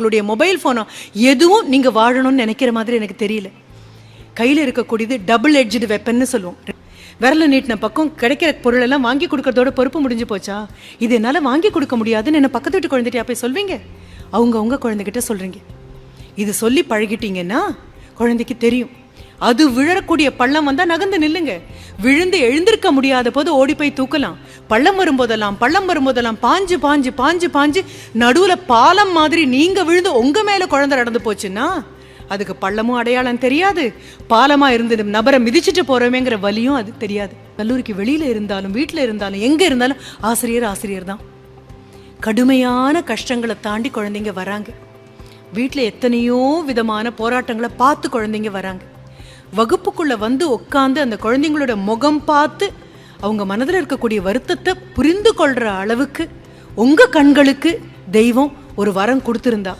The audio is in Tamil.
உங்களுடைய மொபைல் ஃபோனோ எதுவும் நீங்கள் வாழணும்னு நினைக்கிற மாதிரி எனக்கு தெரியல. கையில் இருக்கக்கூடியது டபுள் எட்ஜ்டு வெப்பன்னு சொல்லுவோம். விரல நீட்டின பக்கம் கிடைக்கிற பொருள் எல்லாம் வாங்கி கொடுக்கறதோட பொறுப்பு முடிஞ்சு போச்சா? இது என்னால் வாங்கி கொடுக்க முடியாதுன்னு என்ன பக்கத்து வீட்டு குழந்தைகிட்ட போய் சொல்வீங்க? அவங்க அவங்க குழந்தைகிட்ட சொல்றீங்க. இது சொல்லி பழகிட்டீங்கன்னா குழந்தைக்கு தெரியும். அது விழறக்கூடிய பள்ளம் வந்தா நகர்ந்து நில்லுங்க. விழுந்து எழுந்திருக்க முடியாத போது ஓடி போய் தூக்கலாம். பள்ளம் வரும்போதெல்லாம் பள்ளம் வரும்போதெல்லாம் பாஞ்சு பாஞ்சு பாஞ்சு பாஞ்சு நடுவில் பாலம் மாதிரி நீங்கள் விழுந்து உங்கள் மேலே குழந்தை நடந்து போச்சுன்னா அதுக்கு பள்ளமும் அடையாளம் தெரியாது. பாலமாக இருந்து நபரை மிதிச்சிட்டு போகிறோமேங்கிற வலியும் அது தெரியாது. கல்லூரிக்கு வெளியில் இருந்தாலும் வீட்டில் இருந்தாலும் எங்கே இருந்தாலும் ஆசிரியர் ஆசிரியர் தான். கடுமையான கஷ்டங்களை தாண்டி குழந்தைங்க வராங்க. வீட்டில் எத்தனையோ விதமான போராட்டங்களை பார்த்து குழந்தைங்க வராங்க. வகுப்புக்குள்ளே வந்து உட்காந்து அந்த குழந்தைங்களோட முகம் பார்த்து அவங்க மனதில் இருக்கக்கூடிய வருத்தத்தை புரிந்து கொள்கிற அளவுக்கு உங்கள் கண்களுக்கு தெய்வம் ஒரு வரம் கொடுத்துருந்தா.